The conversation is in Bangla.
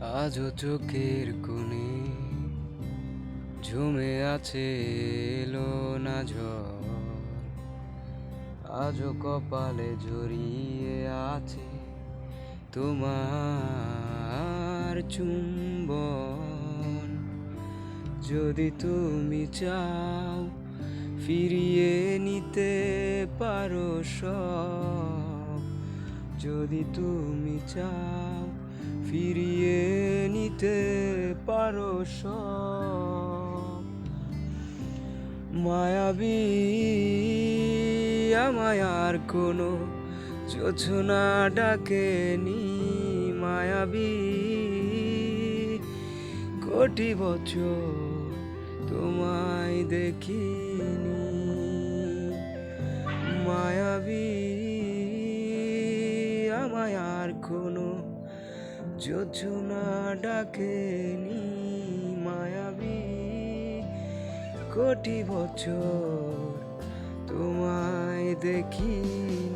আজও চোখের কোণে ঝুমে আছে এলো না ঝড়। আজও কপালে জড়িয়ে আছে তোমার চুম্বন। যদি তুমি চাও ফিরিয়ে নিতে পারো সব। যদি তুমি চাও ফিরিয়ে নিতে পারো মায়াবী, আমায় আর কোনো যোছনা ডাকেনি। মায়াবী, কোটি বছর তোমায় দেখিনি। মায়াবী, আমায় আর কোনো যোজনা ডাকেনি মায়াবী। কোটি বছর তোমায় দেখিনি